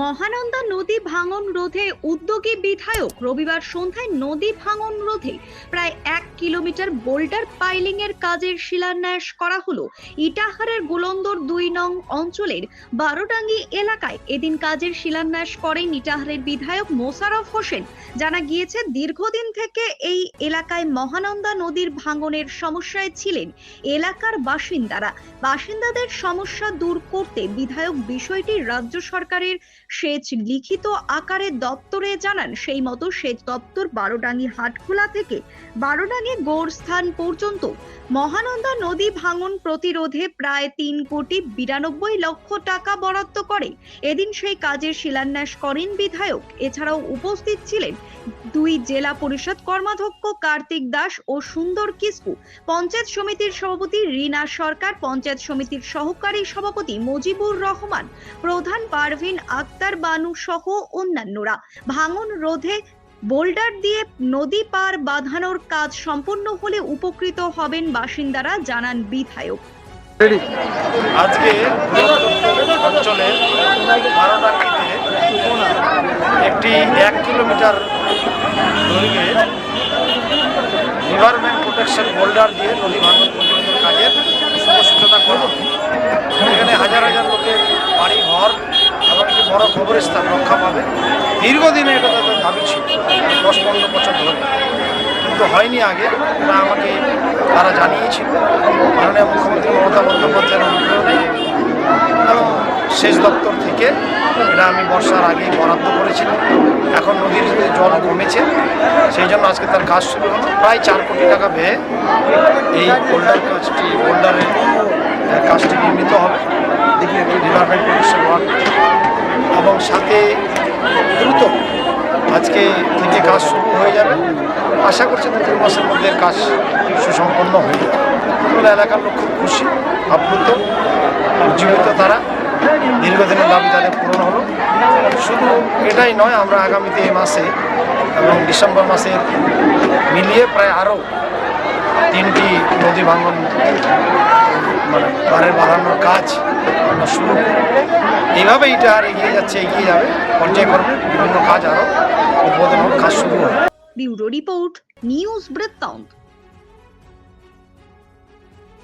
মহানন্দা নদী ভাঙন রোধে উদ্যোগী বিধায়ক রবিবার সন্ধ্যায় নদী ভাঙন রোধে প্রায় এক কিলোমিটার বোল্ডার পাইলিং এর কাজের শিলান্যাস করা হলো। ইটাহারের গোলন্দর দুই নং অঞ্চলের বারোডাঙ্গি এলাকায় এদিন কাজের শিলান্যাস করেন ইটাহারের বিধায়ক মোশারফ হোসেন। জানা গিয়েছে, দীর্ঘদিন থেকে এই এলাকায় মহানন্দা নদীর ভাঙনের সমস্যায় ছিলেন এলাকার বাসিন্দারা। বাসিন্দাদের সমস্যা দূর করতে বিধায়ক বিষয়টি রাজ্য সরকারের সেচ লিখিত আকারে দপ্তরে জানান। সেই মতো সেচ দপ্তর বারোডাঙ্গি হাটখোলা থেকে বারোডাঙ্গি গোরস্থান পর্যন্ত মহানন্দা নদী ভাঙন প্রতিরোধে প্রায় তিন কোটি বিরানব্বই লক্ষ টাকা বরাদ্দ করে। এদিন সেই কাজের শিলান্যাস করেন বিধায়ক। এছাড়াও উপস্থিত ছিলেন দুই জেলা পরিষদ কর্মাধ্যক্ষ কার্তিক দাস ও সুন্দর কিস্কু। পঞ্চায়েত সমিতির সভাপতি রিনা সরকার, পঞ্চায়েত সমিতির সহকারী সভাপতি মুজিবুর রহমান, প্রধান পারভিন আক্তার বানু সহ অন্যান্যরা। ভাঙন রোধে বোল্ডার দিয়ে নদী পার বাঁধানোর কাজ সম্পন্ন হলে উপকৃত হবেন বাসিন্দারা, জানান বিধায়ক। আজকে অঞ্চলের একটি এক কিলোমিটার দৈর্ঘ্যে রিভারম্যান প্রোটেকশন হোল্ডার দিয়ে নদী ভাঙন প্রতিরোধের কাজের শুভসূচনা করব। এখানে হাজার হাজার লোকের বাড়ি, ঘর একটি বড় কবরস্থান রক্ষা পাবে। দীর্ঘদিনে এটা তাদের দাবি ছিল, দশ পনেরো বছর ধরে। কিন্তু হয়নি আগে, এটা আমাকে তারা জানিয়েছিল। মাননীয় মুখ্যমন্ত্রী মমতা বন্দ্যোপাধ্যায়ের অনুপ্রেরণায় এবং শেষ দপ্তর থেকে। এটা আমি বর্ষার আগেই বরাদ্দ করেছিলাম। এখন নদীর জল কমেছে সেই জন্য আজকে তার কাজ শুরু হলো। প্রায় চার কোটি টাকা ব্যয়ে এই বোল্ডার কাজটি বোল্ডারের আহ, কাজটি নির্মিত হবে। ডিপার্টমেন্ট প্রতিষ্ঠান এবং সাথে দ্রুত আজকে থেকে কাজ শুরু হয়ে যাবে। আশা করছি দু তিন মাসের মধ্যে কাজ সুসম্পন্ন হয়ে যাবে। এলাকার লোক খুব খুশি আপ্লুত উজ্জীবিত তারা। দীর্ঘদিনের দাবি তাদের পূরণ হলো। শুধু এটাই নয়, আমরা আগামীতে এই মাসে এবং ডিসেম্বর মাসের মিলিয়ে প্রায় আরও তিনটি নদী ভাঙন মানে পাড়ের বাঁধানোর কাজ আমরা শুরু এইভাবে এটা আর এগিয়ে যাচ্ছে, এগিয়ে যাবে। পর্যায়ক্রমে বিভিন্ন কাজ আরও উদ্বোধন কাজ শুরু হবে ব্যুরো রিপোর্ট, নিউজ বৃত্তান্ত।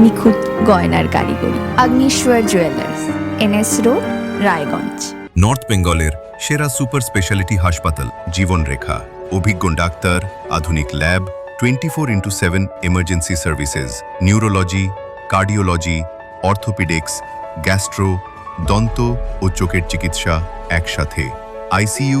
নিখুঁত গয়নার কারিগরি। Agneshwar jewellers NS road, Raiganj. North বেঙ্গলের সেরা সুপার স্পেশালিটি হাসপাতাল, জীবনরেখা। অভিজ্ঞ ডাক্তার, আধুনিক lab twenty four into seven emergency services neurology cardiology orthopaedics gastro দন্ত ও চোখের চিকিৎসা একসাথে। আইসিইউ